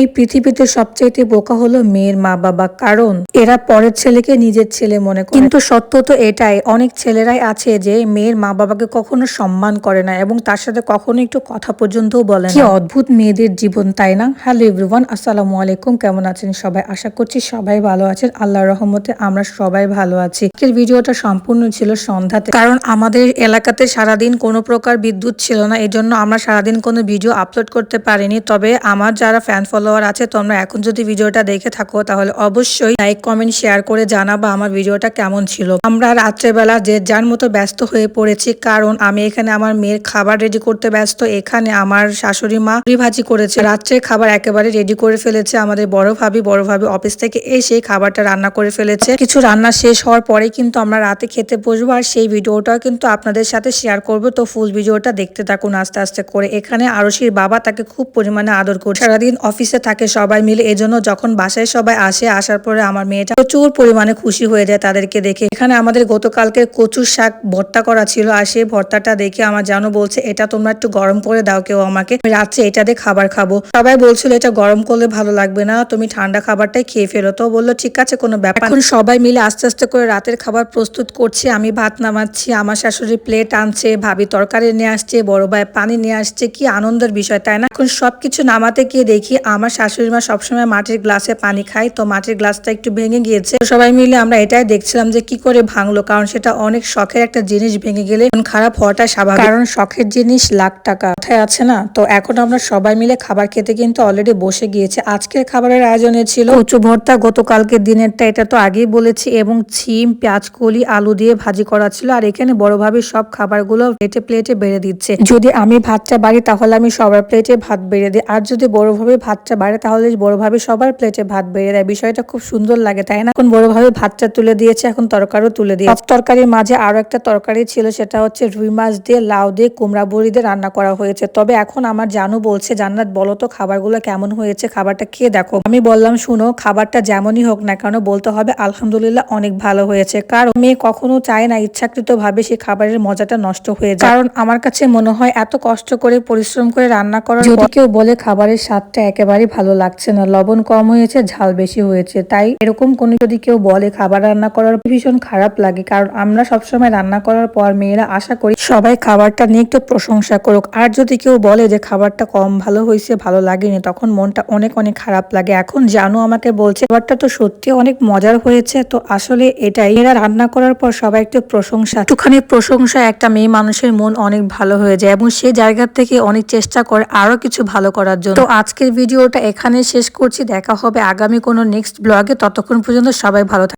এই পৃথিবীতে সবচাইতে বোকা হলো মেয়ের মা বাবা, কারণ এরা পরের ছেলেকে নিজের ছেলে মনে করে। কিন্তু সত্য তো এটাই, অনেক ছেলেরাই আছে যে মেয়ের মা বাবাকে কখনো সম্মান করে না এবং তার সাথে কখনো একটু কথা পর্যন্তও বলে না। অদ্ভুত মেয়েদের জীবন, তাই না? হ্যালো এভরিওয়ান আসসালামু আলাইকুম, কেমন আছেন সবাই? আশা করছি সবাই ভালো আছেন। আল্লাহর রহমতে আমরা সবাই ভালো আছি। আজকের ভিডিওটা সম্পূর্ণ ছিল সন্ধ্যাতে, কারণ আমাদের এলাকাতে সারাদিন কোনো প্রকার বিদ্যুৎ ছিল না, এজন্য জন্য আমরা সারাদিন কোনো ভিডিও আপলোড করতে পারিনি। তবে আমার যারা ফ্যান ফলোয়ার আছে তোমরা এখন যদি ভিডিওটা দেখে থাকো, তাহলে অবশ্যই লাইক কমেন্ট শেয়ার করে জানাবা আমার ভিডিওটা কেমন ছিল। আমরা রাত্রেবেলা যে যার মতো ব্যস্ত হয়ে পড়েছি, কারণ আমি এখানে আমার মেয়ের খাবার রেডি করতে ব্যস্ত, এখানে আমার শাশুড়ি মা ভাজি করেছে। রাত্রে খাবার একেবারে রেডি করে ফেলেছে, আমাদের বড় ভাবি বড় ভাবি অফিস থেকে এসে খাবারটা রান্না করে ফেলেছে। কিছু রান্না শেষ হওয়ার পরে কিন্তু আমরা রাতে খেতে বসবো, আর সেই ভিডিওটাও কিন্তু আপনাদের সাথে শেয়ার করব। তো ফুল ভিডিওটা দেখতে থাকুন আস্তে আস্তে করে। এখানে আরশির বাবা তাকে খুব পরিমাণে আদর করে সারাদিন অফিসে থাকে সবাই মিলে। এজন্য যখন বাসায় সবাই আসে, আসার পরে আমার মেয়েটা প্রচুর পরিমাণে খুশি হয়ে যায় তাদেরকে দেখে। এখানে আমাদের গতকালকে কচুর শাক ভর্তা করা ছিল আর সেই ভর্তাটা দেখে আমার জানো বলছে, এটা তোমরা একটু গরম করে দাও কেউ আমাকে। রাত্রে এটা দিয়ে খাবার খাব। সবাই বলছিল, এটা গরম করলে ভালো লাগবে না, তুমি ঠান্ডা খাবারটাই খেয়ে ফেলো। তো বলল, ঠিক আছে, কোনো ব্যাপার এখন সবাই মিলে আস্তে আস্তে করে রাতের খাবার প্রস্তুত করছি। আমি ভাত নামাচ্ছি, আমার শাশুড়ি প্লেট আনছে, ভাবি তরকারি নিয়ে আসছে, বড় ভাই পানি নিয়ে আসছে। কি আনন্দের বিষয়, তাই না? এখন সবকিছু নামাতে গিয়ে দেখি, আমার শাশুড়ি মা সবসময় মাটির গ্লাসে পানি খায়, তো মাটির গ্লাসটা একটু ভেঙে গিয়েছে। সবাই মিলে আমরা এটাই দেখছিলাম যে কি করে ভাঙলো, কারণ সেটা অনেক শখের একটা জিনিস ভেঙে গেলে খারাপ হওয়াটা স্বাভাবিক। কারণ শখের জিনিস লাখ টাকা কথায় আছে না? তো এখন আমরা সবাই মিলে খাবার খেতে কিন্তু অলরেডি বসে গিয়েছে। আজকের খাবারের আয়োজনে ছিল কচু ভর্তা, গতকালকের দিনেরটা এটা তো আগেই বলেছি, এবং ছিম, পেঁয়াজ, কলি, আলু দিয়ে ভাজি করা ছিল, আর এখানে বড়ভাবে সব খাবারগুলো প্লেটে প্লেটে বেড়ে দিচ্ছে। যদি আমি ভাতটা বাড়ি, তাহলে আমি সবার প্লেটে ভাত বেড়ে দিই, আর যদি বড়ভাবে ভাতটা বাড়ে তাহলে বড়ভাবে সবার প্লেটে ভাত বেড়ে দেয়। বিষয়টা খুব সুন্দর লাগে তাই না? এখন বড়ভাবে ভাতটা তুলে দিয়েছে এখন তরকারিও তুলে দিয়ে তরকারির মাঝে আরও একটা তরকারি ছিল সেটা হচ্ছে রুই মাছ দিয়ে লাউ দিয়ে কুমড়া বড়ি দিয়ে রান্না করা হয়েছে। তবে এখন আমার জানু বলছে জান্নাত বলো তো খাবারগুলো কেমন হয়েছে? খাবারটা খেয়ে দেখো। আমি বললাম শুনো খাবারটা যেমনই হোক না কেন বলতে হবে আলহামদুলিল্লাহ অনেক ভালো হয়েছে। কারণ মেয়ে কখনো চায় না ইচ্ছাকৃত ভাবে সেই খাবারের মজাটা নষ্ট হয়ে যায়। কারণ আমার কাছে মনে হয় এত কষ্ট করে পরিশ্রম করে রান্না করা যদি কেউ বলে খাবারের স্বাদটা একেবারেই ভালো লাগছে না। লবণ কম হয়েছে, ঝাল বেশি হয়েছে। তাই এরকম কোনো যদি কেউ বলে খাবার রান্না করার ভীষণ খারাপ লাগে, কারণ আমরা সবসময় রান্না করার পর মেয়েরা আশা করি সবাই খাবারটা নিয়ে একটু প্রশংসা করুক। আর যদি কেউ বলে যে খাবারটা কম ভালো হয়েছে, ভালো লাগেনি, তখন মনটা অনেক অনেক খারাপ লাগে। এখন জানো আমাকে বলছে, খাবারটা তো সত্যি অনেক মজার হয়েছে, তো আসলে এটাই। এরা রান্না করার পর সবাই একটু প্রশংসা, একটুখানি প্রশংসা একটা মেয়ে মানুষের মন অনেক ভালো হয়ে যায় এবং সেই জায়গা থেকে অনেক চেষ্টা করে আরও কিছু ভালো করার জন্য। তো আজকের ভিডিওটা এখানে শেষ করছি। দেখা হবে আগামী কোনো নেক্সট ব্লগে ততক্ষণ পর্যন্ত সবাই ভালো